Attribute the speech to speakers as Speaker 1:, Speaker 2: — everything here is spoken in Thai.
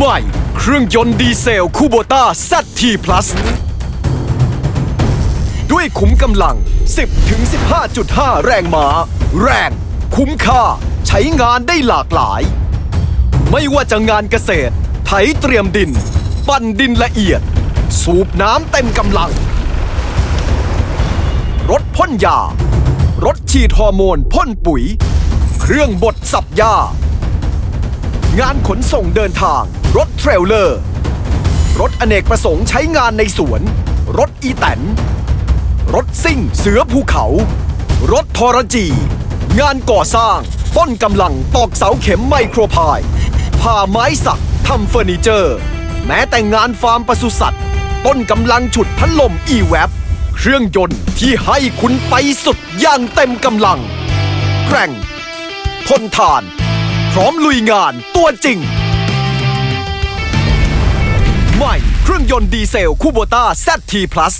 Speaker 1: ใหม่ เครื่องยนต์ดีเซลคูโบต้า ZT Plus ด้วยขุมกำลัง 10ถึง15.5 แรงม้า แรง คุ้มค่า ใช้งานได้หลากหลาย ไม่ว่าจะงานเกษตร ไถเตรียมดิน ปั้นดินละเอียด สูบน้ำเต็มกำลัง รถพ่นยา รถฉีดฮอร์โมนพ่นปุ๋ย เครื่องบดสับหญ้า งานขนส่งเดินทาง รถเทรลเลอร์ รถอเนกประสงค์ใช้งานในสวน รถอีแตน รถซิ่งเสือภูเขา รถทรจี งานก่อสร้าง ต้นกำลังตอกเสาเข็มไมโครพายผ่าไม้สักทำเฟอร์นิเจอร์ แม้แต่งานฟาร์มปศุสัตว์ ต้นกำลังฉุดพัดลมอีแวบเครื่องยนต์ที่ให้คุณไปสุดอย่างเต็มกำลัง แกร่ง ทนทาน พร้อมลุยงานตัวจริง ใหม่ เครื่องยนต์ดีเซลคูโบต้า ZT Plus